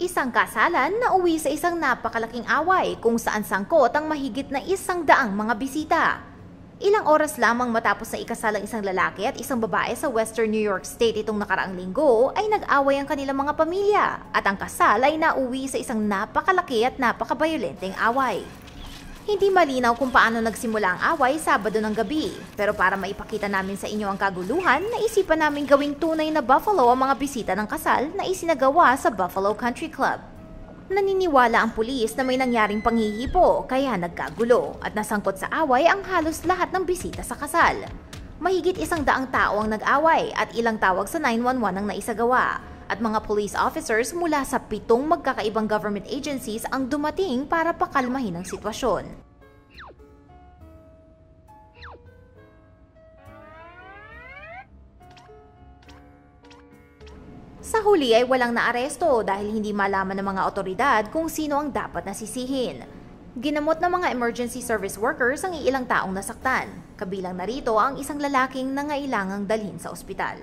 Isang kasalan na uwi sa isang napakalaking away kung saan sangkot ang mahigit na isang daang mga bisita. Ilang oras lamang matapos na ikasal ang isang lalaki at isang babae sa Western New York State itong nakaraang linggo ay nag-away ang kanilang mga pamilya at ang kasal ay nauwi sa isang napakalaki at napakabayolenteng away. Hindi malinaw kung paano nagsimula ang away Sabado ng gabi, pero para maipakita namin sa inyo ang kaguluhan, naisipan namin gawing tunay na Buffalo ang mga bisita ng kasal na isinagawa sa Buffalo Country Club. Naniniwala ang pulis na may nangyaring panghihipo kaya nagkagulo at nasangkot sa away ang halos lahat ng bisita sa kasal. Mahigit isang daang tao ang nag-away at ilang tawag sa 911 ang naisagawa at mga police officers mula sa pitong magkakaibang government agencies ang dumating para pakalmahin ang sitwasyon. Sa huli ay walang naaresto dahil hindi malaman ng mga otoridad kung sino ang dapat nasisihin. Ginamot ng mga emergency service workers ang ilang taong nasaktan. Kabilang narito ang isang lalaking nangailangang dalhin sa ospital.